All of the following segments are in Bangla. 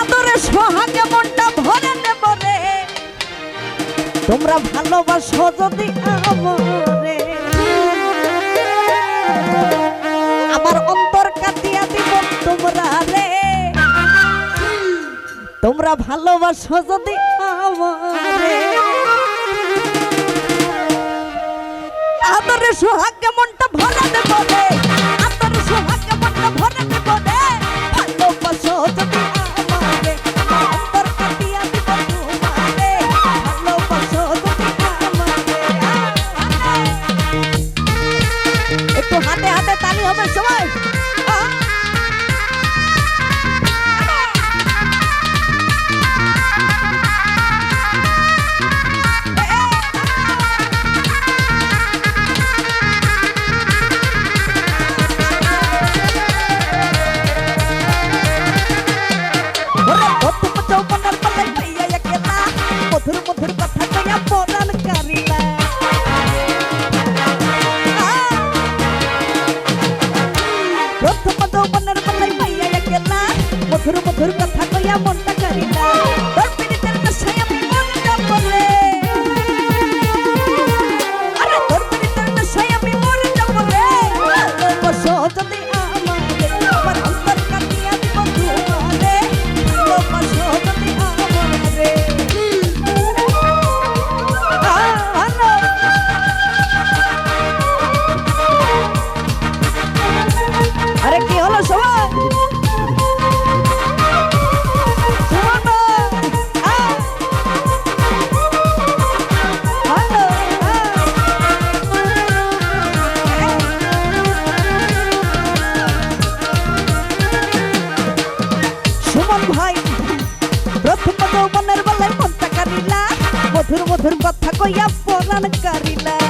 আদরে সোহাগে মনটা ভরে নেব রে। তোমরা ভালোবাসো যদি আমারে। আমার অন্তর কাটিয়া দিব তোমরা রে। তোমরা ভালোবাসো যদি আমারে। আদরে সোহাগে মনটা ভরে দেব রে। আদরে সোহাগে মনটা ভরে দেব মধুর মধুর কথা কইয়া মনটা করিলা মুখের কথা কইয়া পরাণ কারিলা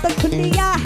Santa Cunia.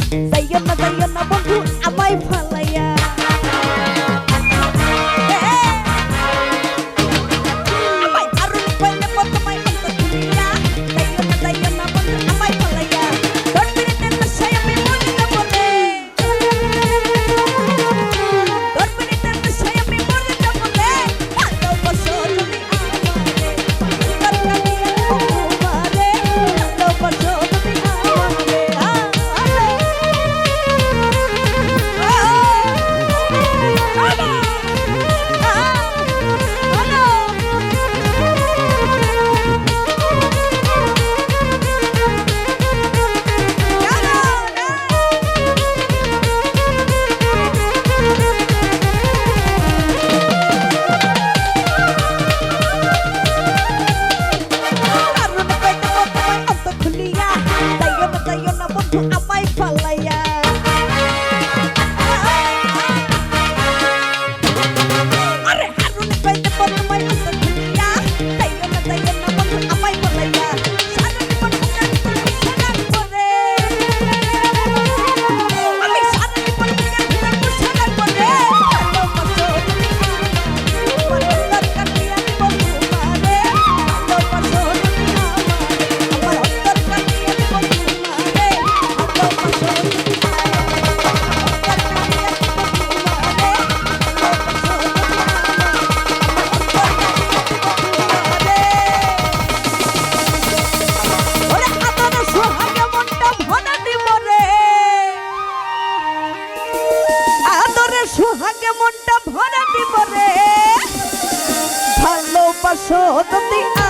โชติอ